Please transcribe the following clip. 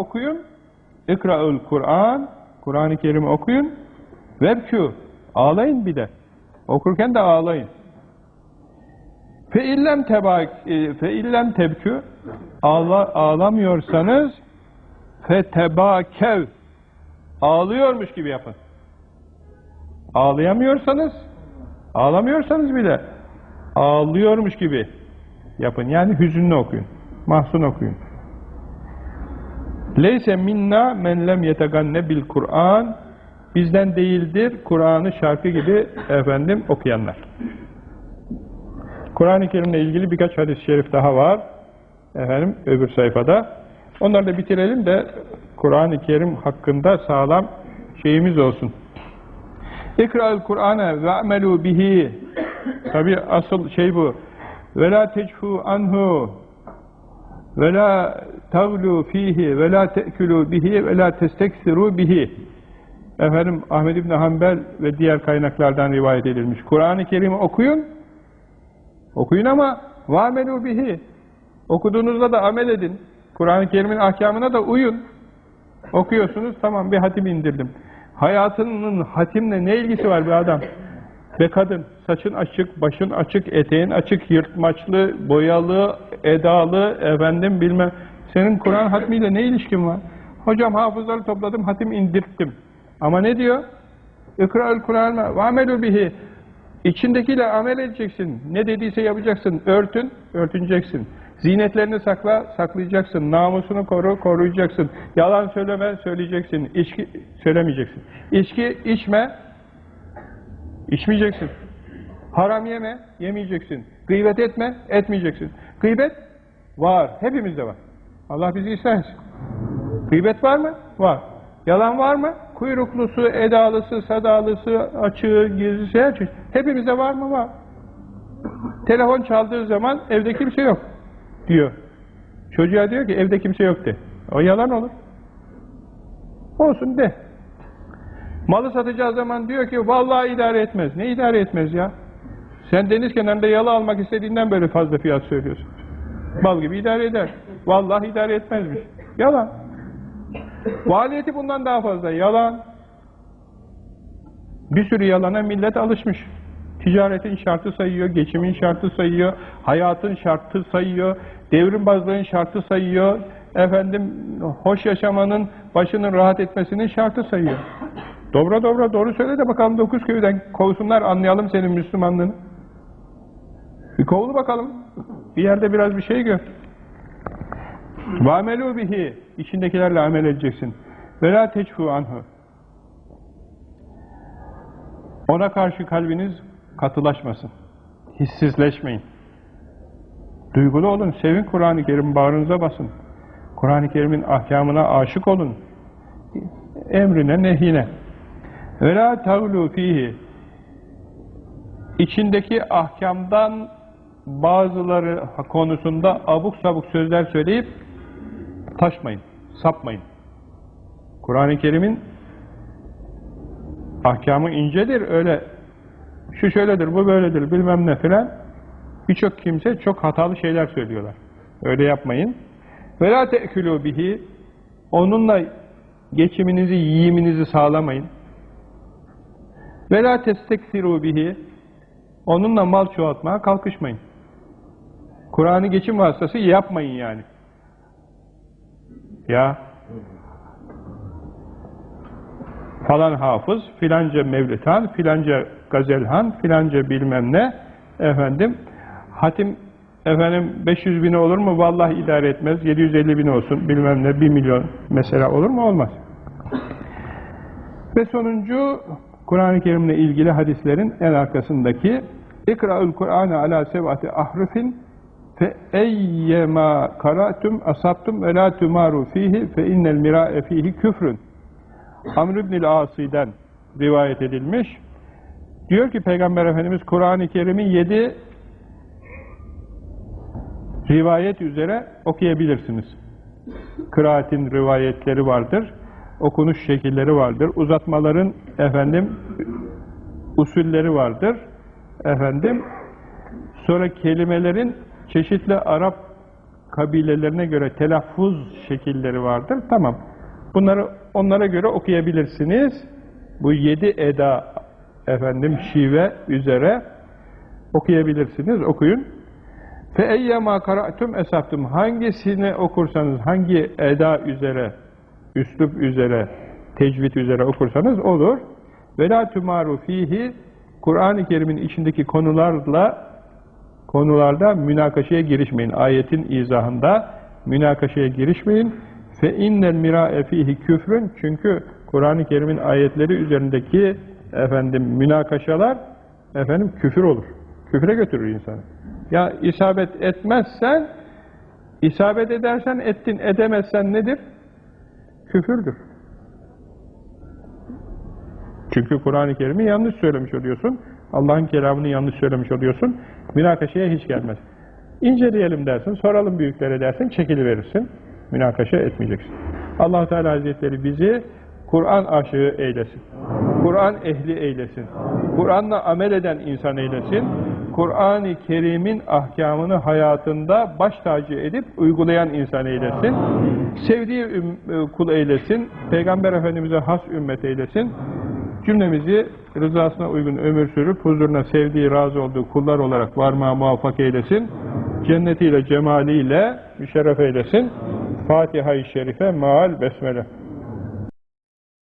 okuyun. İkra'ül Kur'an. Kur'an-ı Kerim okuyun. Vebkû. Ağlayın bir de. Okurken de ağlayın. Fe illem tebak e, fe tebkü ağla, ağlamıyorsanız fe tebakev ağlıyormuş gibi yapın. Ağlayamıyorsanız ağlamıyorsanız bile ağlıyormuş gibi yapın. Yani hüzünlü okuyun. Mahzun okuyun. Leyse minna men lem yeteganne bil Kur'an bizden değildir Kur'an'ı şarkı gibi efendim okuyanlar. Kur'an-ı Kerim'le ilgili birkaç hadis-i şerif daha var. Efendim öbür sayfada. Onları da bitirelim de Kur'an-ı Kerim hakkında sağlam şeyimiz olsun. İkra'l Kur'ane ve amelu bihi. Tabi asıl şey bu. Ve la anhu ve la taglu fihi ve la te'kulu bihi ve la testeksiru bihi. Efendim Ahmed İbni Hanbel ve diğer kaynaklardan rivayet edilmiş. Kur'an-ı Kerim'i okuyun. Okuyun ama vamelu bihi. Okuduğunuzda da amel edin. Kur'an-ı Kerim'in ahkamına da uyun. Okuyorsunuz, tamam bir hatim indirdim. Hayatının hatimle ne ilgisi var bir adam? Ve kadın, saçın açık, başın açık, eteğin açık, yırtmaçlı, boyalı, edalı, efendim bilmem. Senin Kur'an hatmiyle ne ilişkin var? Hocam hafızları topladım, hatim indirttim. Ama ne diyor? İkra'ül Kur'an ve amelu bihi. İçindekiyle amel edeceksin. Ne dediyse yapacaksın. Örtün, örtüneceksin. Zinetlerini sakla, saklayacaksın. Namusunu koru, koruyacaksın. Yalan söyleme, söyleyeceksin. İçki söylemeyeceksin. İçki içme, içmeyeceksin. Haram yeme, yemeyeceksin. Gıybet etme, etmeyeceksin. Gıybet var, hepimizde var. Allah bizi istersin. Gıybet var mı? Var. Yalan var mı? Kuyruklusu, edalısı, sadalısı, açığı, gizlisi, her şey. Hepimizde var mı? Var. Telefon çaldığı zaman evde kimse yok diyor. Çocuğa diyor ki evde kimse yok de. O yalan olur. Olsun de. Malı satacağı zaman diyor ki vallahi idare etmez. Ne idare etmez ya? Sen deniz kenarında yalı almak istediğinden böyle fazla fiyat söylüyorsun. Mal gibi idare eder. Vallahi idare etmezmiş. Yalan. Maliyeti bundan daha fazla. Yalan. Bir sürü yalana millet alışmış. Ticaretin şartı sayıyor, geçimin şartı sayıyor, hayatın şartı sayıyor, devrimbazlığın şartı sayıyor, efendim hoş yaşamanın, başının rahat etmesinin şartı sayıyor. Dobra dobra doğru söyle de bakalım dokuz köyden kovsunlar anlayalım senin Müslümanlığını. Bir kovulu bakalım. Bir yerde biraz bir şey gör. وَاَمَلُوا bihi içindekilerle amel edeceksin. وَلَا تَچْفُوا anhu. Ona karşı kalbiniz katılaşmasın. Hissizleşmeyin. Duygulu olun. Sevin Kur'an-ı Kerim bağrınıza basın. Kur'an-ı Kerim'in ahkamına aşık olun. Emrine, nehyine. وَلَا تَغْلُوا fihi. İçindeki ahkamdan bazıları konusunda abuk sabuk sözler söyleyip taşmayın, sapmayın. Kur'an-ı Kerim'in ahkamı incedir, öyle şu şöyledir, bu böyledir, bilmem ne filan. Birçok kimse çok hatalı şeyler söylüyorlar. Öyle yapmayın. La te'külû bihi onunla geçiminizi, yiyiminizi sağlamayın. La testeksirû bihi onunla mal çoğaltmaya kalkışmayın. Kur'an'ı geçim vasıtası yapmayın yani. Ya falan hafız, filanca mevlüthan, filanca gazelhan, filanca bilmem ne efendim hatim efendim 500 bin olur mu? Vallahi idare etmez. 750 bin olsun bilmem ne 1 milyon mesela olur mu? Olmaz. Ve sonuncu Kur'an-ı Kerim'le ilgili hadislerin en arkasındaki İkra'ül Kur'an'ı ala sevati ahrufin fe eyyema karatum asabtum ve la tumaru fihi fe innel mira'e fihi küfrün Amr ibn-i Asi'den rivayet edilmiş. Diyor ki Peygamber Efendimiz Kur'an-ı Kerim'i yedi rivayet üzere okuyabilirsiniz. Kıraatin rivayetleri vardır, okunuş şekilleri vardır, uzatmaların efendim usulleri vardır. Efendim sonra kelimelerin çeşitli Arap kabilelerine göre telaffuz şekilleri vardır. Tamam. Bunları onlara göre okuyabilirsiniz. Bu yedi eda efendim şive üzere okuyabilirsiniz. Okuyun. Fe eyyema kara'tum esaftum. Hangisini okursanız, hangi eda üzere, üslup üzere, tecvid üzere okursanız olur. Ve la tumaru fihi Kur'an-ı Kerim'in içindeki konularla konularda münakaşaya girişmeyin. Ayetin izahında münakaşaya girişmeyin. Fe innel mira'e fihi küfrün çünkü Kur'an-ı Kerim'in ayetleri üzerindeki efendim münakaşalar efendim küfür olur. Küfre götürür insanı. Ya isabet etmezsen isabet edersen ettin, edemezsen nedir? Küfürdür. Çünkü Kur'an-ı Kerim'i yanlış söylemiş oluyorsun. Allah'ın kelamını yanlış söylemiş oluyorsun. Münakaşaya hiç gelmez. İnceleyelim dersin, soralım büyüklere dersin, çekiliverirsin. Münakaşa etmeyeceksin. allah Teala Hazretleri bizi Kur'an aşığı eylesin. Kur'an ehli eylesin. Kur'an'la amel eden insan eylesin. Kur'an-ı Kerim'in ahkamını hayatında baş tacı edip uygulayan insan eylesin. Sevdiği kul eylesin. Peygamber Efendimiz'e has ümmet eylesin. Cümlemizi rızasına uygun ömür sürüp huzuruna sevdiği, razı olduğu kullar olarak varmaya muvaffak eylesin. Cennetiyle, cemaliyle müşerref eylesin. Fatiha-i Şerife, Maal, Besmele.